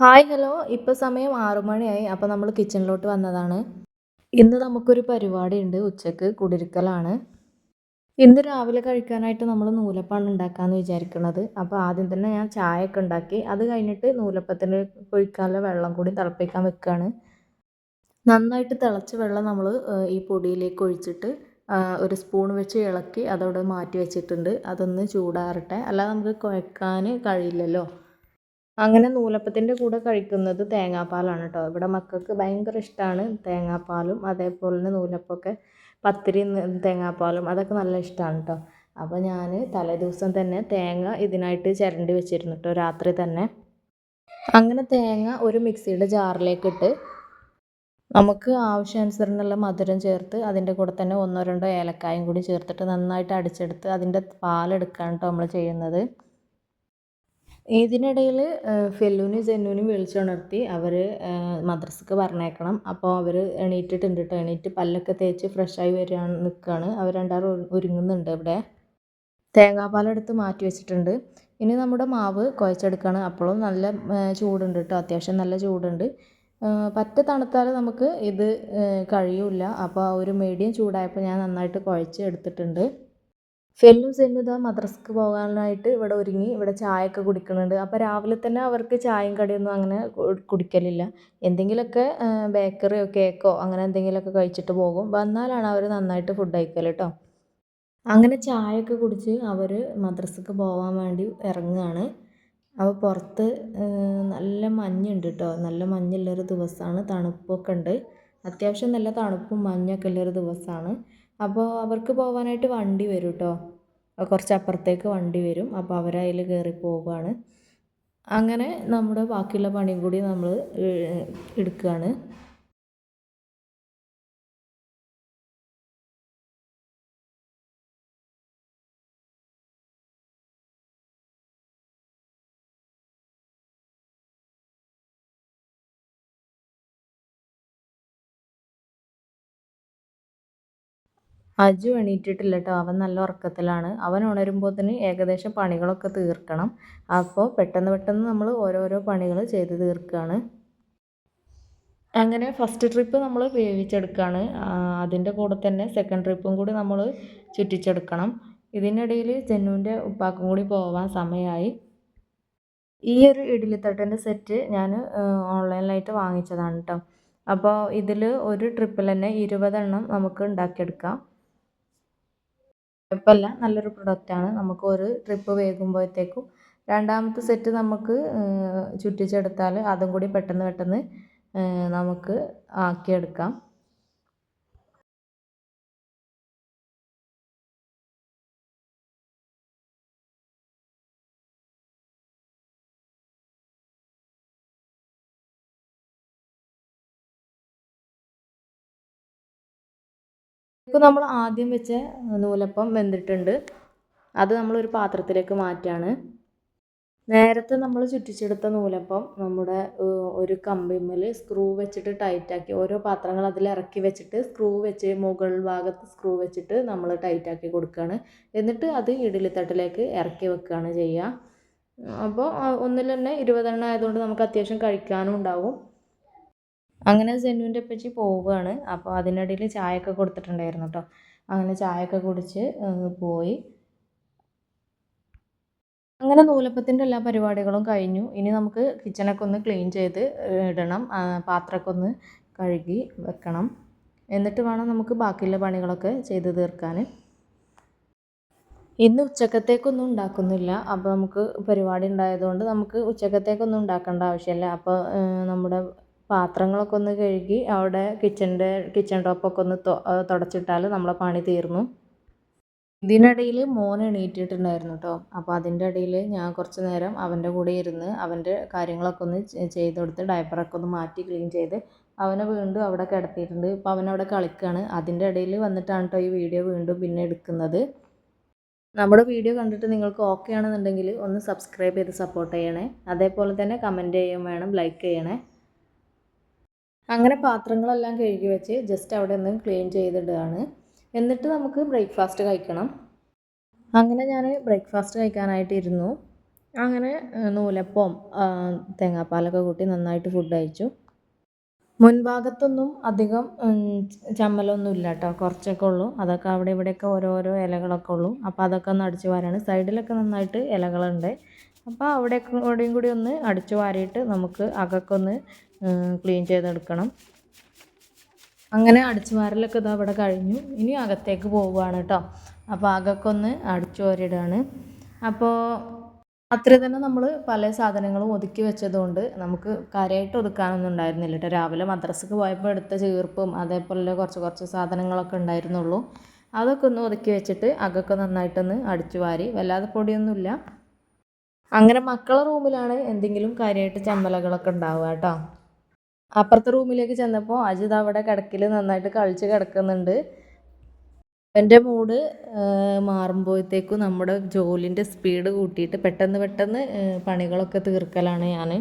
Hi hello. ഇപ്പോൾ സമയം ആറു മണിയായി. അപ്പോൾ നമ്മൾ കിച്ചണിലോട്ട് വന്നതാണ്. ഇന്ന് നമുക്കൊരു പരിപാടി ഉണ്ട് ഉച്ചയ്ക്ക് കുടിരിക്കലാണ്. ഇന്ന് രാവിലെ കഴിക്കാനായിട്ട് നമ്മൾ നൂലപ്പാണ് ഉണ്ടാക്കാമെന്ന് വിചാരിക്കുന്നത് അപ്പോൾ ആദ്യം തന്നെ ഞാൻ ചായ ഒക്കെ ഉണ്ടാക്കി. അത് കഴിഞ്ഞിട്ട് നൂലപ്പത്തിന് ഒഴിക്കാനുള്ള വെള്ളം കൂടി തിളപ്പിക്കാൻ വെക്കുകയാണ് നന്നായിട്ട് തിളച്ച വെള്ളം നമ്മൾ ഈ പൊടിയിലേക്ക് ഒഴിച്ചിട്ട് ഒരു സ്പൂൺ വെച്ച് ഇളക്കി അതവിടെ മാറ്റി വെച്ചിട്ടുണ്ട്. അതൊന്ന് ചൂടാറട്ടെ. അല്ലാതെ നമുക്ക് കുഴക്കാൻ കഴിയില്ലല്ലോ. അങ്ങനെ നൂലപ്പത്തിന്റെ കൂടെ കഴിക്കുന്നത് തേങ്ങാപ്പാലാണ് കേട്ടോ. ഇവിടെ മക്കൾക്ക് ഭയങ്കര ഇഷ്ടമാണ് തേങ്ങാപ്പാലും അതേപോലെ തന്നെ നൂലപ്പമൊക്കെ പത്തിരി തേങ്ങാപ്പാലും അതൊക്കെ നല്ല ഇഷ്ടമാണ് കേട്ടോ. അപ്പോൾ ഞാൻ തലേദിവസം തന്നെ തേങ്ങ ഇതിനായിട്ട് ചിരണ്ടി വെച്ചിരുന്നു കേട്ടോ രാത്രി തന്നെ. അങ്ങനെ തേങ്ങ ഒരു മിക്സിയുടെ ജാറിലേക്കിട്ട് നമുക്ക് ആവശ്യാനുസരണമുള്ള മധുരം ചേർത്ത് അതിന്റെ കൂടെ തന്നെ ഒന്നോ രണ്ടോ ഏലക്കായും കൂടി ചേർത്തിട്ട് നന്നായിട്ട് അടിച്ചെടുത്ത് അതിന്റെ പാലെടുക്കുകയാണ് കേട്ടോ നമ്മൾ ചെയ്യുന്നത്. ഇതിനിടയിൽ ഫെല്ലൂനും ജെന്നൂനും വിളിച്ചുണർത്തി അവർ മദ്രസക്ക് പറഞ്ഞേക്കണം അപ്പോൾ അവർ എണീറ്റിട്ടുണ്ട് കേട്ടോ എണീറ്റ് പല്ലൊക്കെ തേച്ച് ഫ്രഷായി വരികയാണ് നിൽക്കുകയാണ് അവർ രണ്ടാളും ഒരുങ്ങുന്നുണ്ട് ഇവിടെ. തേങ്ങാപ്പാലെടുത്ത് മാറ്റി വെച്ചിട്ടുണ്ട്. ഇനി നമ്മുടെ മാവ് കുഴച്ചെടുക്കുകയാണ് അപ്പോഴും നല്ല ചൂടുണ്ട് കേട്ടോ അത്യാവശ്യം നല്ല ചൂടുണ്ട്. പറ്റ തണുത്താൽ നമുക്ക് ഇത് കഴിയില്ല. അപ്പോൾ ഒരു മീഡിയം ചൂടായപ്പോൾ ഞാൻ നന്നായിട്ട് കുഴച്ച് എടുത്തിട്ടുണ്ട്. ഫെല്ലും സെന്നും ഇതാ മദ്രസക്ക് പോകാനായിട്ട് ഇവിടെ ഒരുങ്ങി ഇവിടെ ചായയൊക്കെ കുടിക്കുന്നുണ്ട് അപ്പോൾ രാവിലെ തന്നെ അവർക്ക് ചായയും കടിയൊന്നും അങ്ങനെ കുടിക്കലില്ല. എന്തെങ്കിലുമൊക്കെ ബേക്കറിയോ കേക്കോ അങ്ങനെ എന്തെങ്കിലുമൊക്കെ കഴിച്ചിട്ട് പോകും. വന്നാലാണ് അവർ നന്നായിട്ട് ഫുഡ് കഴിക്കൽ കേട്ടോ അങ്ങനെ ചായയൊക്കെ കുടിച്ച് അവർ മദ്രസക്ക് പോകാൻ വേണ്ടി ഇറങ്ങുകയാണ്. അപ്പോൾ പുറത്ത് നല്ല മഞ്ഞുണ്ട് കേട്ടോ നല്ല മഞ്ഞുള്ളൊരു ദിവസമാണ്. തണുപ്പൊക്കെ ഉണ്ട്. അത്യാവശ്യം നല്ല തണുപ്പും മഞ്ഞൊക്കെ ഉള്ളൊരു ദിവസമാണ്. അപ്പോൾ അവർക്ക് പോകാനായിട്ട് വണ്ടി വരും കേട്ടോ കുറച്ച് അപ്പുറത്തേക്ക് വണ്ടി വരും. അപ്പോൾ അവരതിൽ കയറി പോവുകയാണ് അങ്ങനെ നമ്മുടെ ബാക്കിയുള്ള പണിയും കൂടി നമ്മൾ എടുക്കുകയാണ് അജു എണീറ്റിട്ടില്ല കേട്ടോ അവൻ നല്ല ഉറക്കത്തിലാണ്. അവൻ ഉണരുമ്പോൾ തന്നെ ഏകദേശം പണികളൊക്കെ തീർക്കണം. അപ്പോൾ പെട്ടെന്ന് പെട്ടെന്ന് നമ്മൾ ഓരോരോ പണികൾ ചെയ്ത് തീർക്കുകയാണ് അങ്ങനെ ഫസ്റ്റ് ട്രിപ്പ് നമ്മൾ വേവിച്ചെടുക്കുകയാണ് അതിന്റെ കൂടെ തന്നെ സെക്കൻഡ് ട്രിപ്പും കൂടി നമ്മൾ ചുറ്റിച്ചെടുക്കണം. ഇതിനിടയിൽ ജനുവിന്റെ ഉപ്പാക്കും കൂടി പോവാൻ സമയമായി ഈ ഒരു ഇഡ്ഡലിത്തട്ടിന്റെ സെറ്റ് ഞാൻ ഓൺലൈനിലായിട്ട് വാങ്ങിച്ചതാണ് കേട്ടോ അപ്പോൾ ഇതിൽ ഒരു ട്രിപ്പിൽ തന്നെ ഇരുപതെണ്ണം നമുക്ക് ഉണ്ടാക്കിയെടുക്കാം. കുഴപ്പമില്ല. നല്ലൊരു പ്രൊഡക്റ്റാണ് നമുക്ക് ഒരു ട്രിപ്പ് വേകുമ്പോഴത്തേക്കും രണ്ടാമത്തെ സെറ്റ് നമുക്ക് ചുറ്റിച്ചെടുത്താൽ അതും കൂടി പെട്ടെന്ന് പെട്ടെന്ന് നമുക്ക് ആക്കിയെടുക്കാം. ഇപ്പോൾ നമ്മൾ ആദ്യം വെച്ച നൂലപ്പം വെന്തിട്ടുണ്ട്. അത് നമ്മളൊരു പാത്രത്തിലേക്ക് മാറ്റുകയാണ് നേരത്തെ നമ്മൾ ചുറ്റിച്ചെടുത്ത നൂലപ്പം നമ്മുടെ ഒരു കമ്പിമ്മൽ സ്ക്രൂ വെച്ചിട്ട് ടൈറ്റാക്കി ഓരോ പാത്രങ്ങൾ അതിൽ ഇറക്കി വെച്ചിട്ട് സ്ക്രൂ വെച്ച് മുകൾ ഭാഗത്ത് സ്ക്രൂ വെച്ചിട്ട് നമ്മൾ ടൈറ്റാക്കി കൊടുക്കുകയാണ് എന്നിട്ട് അത് ഇഡലിത്തട്ടിലേക്ക് ഇറക്കി വെക്കുകയാണ് ചെയ്യുക. അപ്പോൾ ഒന്നിൽ തന്നെ ഇരുപതെണ്ണം ആയതുകൊണ്ട് നമുക്ക് അത്യാവശ്യം കഴിക്കാനും ഉണ്ടാവും. അങ്ങനെ സെന്നുവിന്റെ അപ്പച്ചി പോവുകയാണ്. അപ്പോൾ അതിനിടയിൽ ചായയൊക്കെ കൊടുത്തിട്ടുണ്ടായിരുന്നു കേട്ടോ. അങ്ങനെ ചായയൊക്കെ കുടിച്ച് പോയി. അങ്ങനെ നൂലപ്പത്തിന്റെ എല്ലാ പരിപാടികളും കഴിഞ്ഞു. ഇനി നമുക്ക് കിച്ചണൊക്കെ ഒന്ന് ക്ലീൻ ചെയ്ത് ഇടണം. പാത്രമൊക്കെ ഒന്ന് കഴുകി വെക്കണം. എന്നിട്ട് വേണം നമുക്ക് ബാക്കിയുള്ള പണികളൊക്കെ ചെയ്ത് തീർക്കാൻ. ഇന്ന് ഉച്ചക്കത്തേക്കൊന്നും ഉണ്ടാക്കുന്നില്ല. അപ്പോൾ നമുക്ക് പരിപാടി ഉണ്ടായതുകൊണ്ട് നമുക്ക് ഉച്ചക്കത്തേക്കൊന്നും ഉണ്ടാക്കേണ്ട ആവശ്യമില്ല. അപ്പോൾ നമ്മുടെ പാത്രങ്ങളൊക്കെ ഒന്ന് കഴുകി അവിടെ കിച്ചന്റെ കിച്ചൺ ടോപ്പൊക്കെ ഒന്ന് തുടച്ചിട്ടാൽ നമ്മളെ പണി തീർന്നു. ഇതിനിടയിൽ മോൻ എണീറ്റിട്ടുണ്ടായിരുന്നു കേട്ടോ അപ്പോൾ അതിന്റെ ഇടയിൽ ഞാൻ കുറച്ച് നേരം അവന്റെ കൂടെ ഇരുന്ന് അവന്റെ കാര്യങ്ങളൊക്കെ ഒന്ന് ചെയ്ത് കൊടുത്ത് ഡയപ്പറൊക്കെ ഒന്ന് മാറ്റി ക്ലീൻ ചെയ്ത് അവനെ വീണ്ടും അവിടെ കിടത്തിയിട്ടുണ്ട്. ഇപ്പോൾ അവനവിടെ കളിക്കുകയാണ് അതിന്റെ ഇടയിൽ വന്നിട്ടാണ് കേട്ടോ ഈ വീഡിയോ വീണ്ടും പിന്നെ എടുക്കുന്നത്. നമ്മുടെ വീഡിയോ കണ്ടിട്ട് നിങ്ങൾക്ക് ഓക്കെ ആണെന്നുണ്ടെങ്കിൽ ഒന്ന് സബ്സ്ക്രൈബ് ചെയ്ത് സപ്പോർട്ട് ചെയ്യണേ. അതേപോലെ തന്നെ കമന്റ് ചെയ്യുകയും വേണം ലൈക്ക് ചെയ്യണേ. അങ്ങനെ പാത്രങ്ങളെല്ലാം കഴുകി വെച്ച് ജസ്റ്റ് അവിടെ ഒന്ന് ക്ലീൻ ചെയ്തിടുകയാണ്. എന്നിട്ട് നമുക്ക് ബ്രേക്ക്ഫാസ്റ്റ് കഴിക്കണം. അങ്ങനെ ഞാൻ ബ്രേക്ക്ഫാസ്റ്റ് കഴിക്കാനായിട്ട് ഇരുന്നു. അങ്ങനെ നൂലപ്പം തേങ്ങാപ്പാലൊക്കെ കൂട്ടി നന്നായിട്ട് ഫുഡ് കഴിച്ചു. മുൻഭാഗത്തൊന്നും അധികം ചമ്മലൊന്നും ഇല്ല കേട്ടോ കുറച്ചൊക്കെ ഉള്ളൂ. അതൊക്കെ അവിടെ ഇവിടെയൊക്കെ ഓരോരോ ഇലകളൊക്കെ ഉള്ളൂ. അപ്പോൾ അതൊക്കെ ഒന്ന് അടിച്ചു വാരാണ്. സൈഡിലൊക്കെ നന്നായിട്ട് ഇലകളുണ്ട്. അപ്പോൾ അവിടെയൊക്കെ അവിടെയും കൂടി ഒന്ന് അടിച്ചു വാരിയിട്ട് നമുക്ക് അകക്കൊന്ന് ഒന്ന് ക്ലീൻ ചെയ്തെടുക്കണം. അങ്ങനെ അടിച്ചു വാരലൊക്കെ ഇതാ ഇവിടെ കഴിഞ്ഞു. ഇനി അകത്തേക്ക് പോവുകയാണ് കേട്ടോ. അപ്പോൾ അകമൊക്കെ ഒന്ന് അടിച്ചു വാരിയിടാണ്. അപ്പോൾ അത്ര തന്നെ നമ്മൾ പല സാധനങ്ങളും ഒതുക്കി വെച്ചതുകൊണ്ട് നമുക്ക് കരയായിട്ട് ഒതുക്കാനൊന്നും ഉണ്ടായിരുന്നില്ല കേട്ടോ. രാവിലെ മദ്രസക്ക് പോയപ്പോൾ എടുത്ത ചീർപ്പും അതേപോലെ കുറച്ച് കുറച്ച് സാധനങ്ങളൊക്കെ ഉണ്ടായിരുന്നുള്ളൂ. അതൊക്കെ ഒന്ന് ഒതുക്കി വെച്ചിട്ട് അകൊക്കെ നന്നായിട്ടൊന്ന് അടിച്ചു വാരി വല്ലാതെ പൊടിയൊന്നുമില്ല. അങ്ങനെ മക്കളെ റൂമിലാണ് എന്തെങ്കിലും കാര്യമായിട്ട് ചമ്മലകളൊക്കെ ഉണ്ടാവുക കേട്ടോ. അപ്പുറത്തെ റൂമിലേക്ക് ചെന്നപ്പോൾ അജിത് അവിടെ കിടക്കിൽ നന്നായിട്ട് കളിച്ച് കിടക്കുന്നുണ്ട്. എന്റെ മൂഡ് മാറുമ്പോഴത്തേക്കും നമ്മുടെ ജോലിന്റെ സ്പീഡ് കൂട്ടിയിട്ട് പെട്ടെന്ന് പെട്ടെന്ന് പണികളൊക്കെ തീർക്കലാണ് ഞാൻ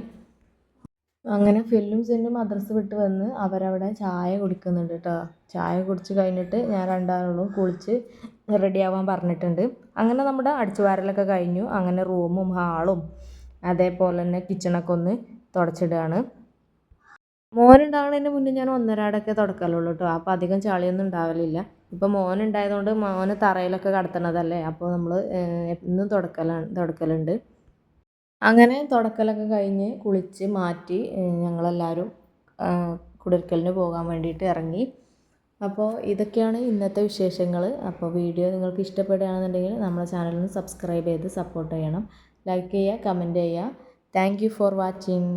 അങ്ങനെ ഫില്ലും സെന്നും മദ്രസ് വിട്ട് വന്ന് അവരവിടെ ചായ കുടിക്കുന്നുണ്ട് കേട്ടോ ചായ കുടിച്ച് കഴിഞ്ഞിട്ട് ഞാൻ രണ്ടാളും കുളിച്ച് റെഡിയാവാൻ പറഞ്ഞിട്ടുണ്ട്. അങ്ങനെ നമ്മുടെ അടിച്ചുവാരലൊക്കെ കഴിഞ്ഞു. അങ്ങനെ റൂമും ഹാളും അതേപോലെ തന്നെ കിച്ചണൊക്കെ ഒന്ന് തുടച്ചിടുകയാണ്. മോനുണ്ടാകുന്നതിന് മുന്നേ ഞാൻ ഒന്നരാടൊക്കെ തുടക്കലുള്ളൂ കേട്ടോ അപ്പോൾ അധികം ചളിയൊന്നും ഉണ്ടാവലില്ല. ഇപ്പോൾ മോനുണ്ടായതുകൊണ്ട് മോന് തറയിലൊക്കെ കടത്തണതല്ലേ? അപ്പോൾ നമ്മൾ ഇന്നും തുടക്കലാണ് തുടക്കലുണ്ട്. അങ്ങനെ തുടക്കലൊക്കെ കഴിഞ്ഞ് കുളിച്ച് മാറ്റി ഞങ്ങളെല്ലാവരും കുടിർക്കലിന് പോകാൻ വേണ്ടിയിട്ട് ഇറങ്ങി അപ്പോൾ ഇതൊക്കെയാണ് ഇന്നത്തെ വിശേഷങ്ങൾ അപ്പോൾ വീഡിയോ നിങ്ങൾക്ക് ഇഷ്ടപ്പെടുകയാണെന്നുണ്ടെങ്കിൽ നമ്മുടെ ചാനലിന് സബ്സ്ക്രൈബ് ചെയ്ത് സപ്പോർട്ട് ചെയ്യണം. ലൈക്ക് ചെയ്യുക കമന്റ് ചെയ്യുക. Thank for watching.